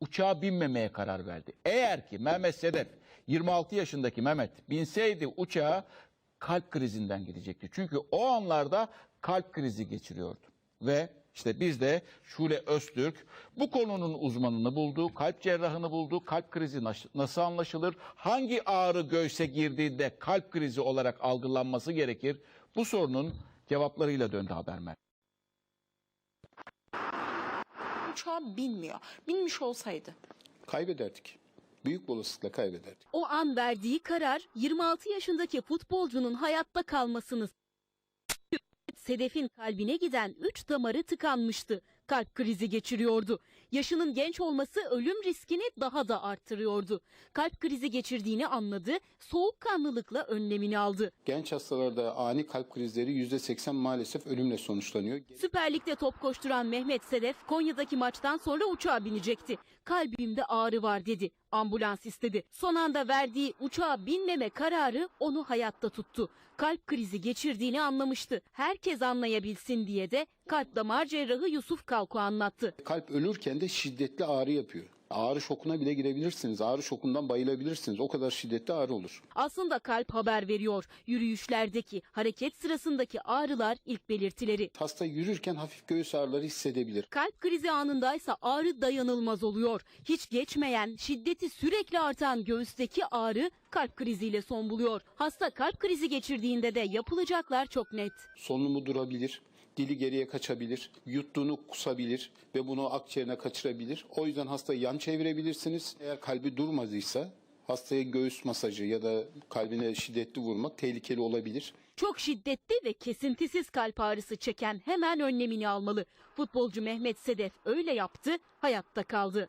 uçağa binmemeye karar verdi. Eğer ki Mehmet Sedef 26 yaşındaki Mehmet binseydi uçağa kalp krizinden gidecekti. Çünkü o anlarda kalp krizi geçiriyordu. Ve işte biz de Şule Öztürk bu konunun uzmanını buldu, kalp cerrahını buldu. Kalp krizi nasıl anlaşılır? Hangi ağrı göğse girdiğinde kalp krizi olarak algılanması gerekir? Bu sorunun cevaplarıyla döndü haber uçağa binmiyor. Binmiş olsaydı. Kaybederdik. Büyük bir olasılıkla kaybederdik. O an verdiği karar 26 yaşındaki futbolcunun hayatta kalmasını Sedef'in kalbine giden 3 damarı tıkanmıştı. Kalp krizi geçiriyordu. Yaşının genç olması ölüm riskini daha da arttırıyordu. Kalp krizi geçirdiğini anladı, soğukkanlılıkla önlemini aldı. Genç hastalarda ani kalp krizleri %80 maalesef ölümle sonuçlanıyor. Süper Lig'de top koşturan Mehmet Sedef Konya'daki maçtan sonra uçağa binecekti. Kalbimde ağrı var dedi. Ambulans istedi. Son anda verdiği uçağa binmeme kararı onu hayatta tuttu. Kalp krizi geçirdiğini anlamıştı. Herkes anlayabilsin diye de kalp damar cerrahı Yusuf Kalko anlattı. Kalp ölürken de şiddetli ağrı yapıyor. Ağrı şokuna bile girebilirsiniz. Ağrı şokundan bayılabilirsiniz. O kadar şiddetli ağrı olur. Aslında kalp haber veriyor. Yürüyüşlerdeki, hareket sırasındaki ağrılar ilk belirtileri. Hasta yürürken hafif göğüs ağrıları hissedebilir. Kalp krizi anındaysa ağrı dayanılmaz oluyor. Hiç geçmeyen, şiddeti sürekli artan göğüsteki ağrı kalp kriziyle son buluyor. Hasta kalp krizi geçirdiğinde de yapılacaklar çok net. Solunumu durabilir. Dili geriye kaçabilir, yuttuğunu kusabilir ve bunu akciğerine kaçırabilir. O yüzden hastayı yan çevirebilirsiniz. Eğer kalbi durmadıysa hastaya göğüs masajı ya da kalbine şiddetli vurmak tehlikeli olabilir. Çok şiddetli ve kesintisiz kalp ağrısı çeken hemen önlemini almalı. Futbolcu Mehmet Sedef öyle yaptı, hayatta kaldı.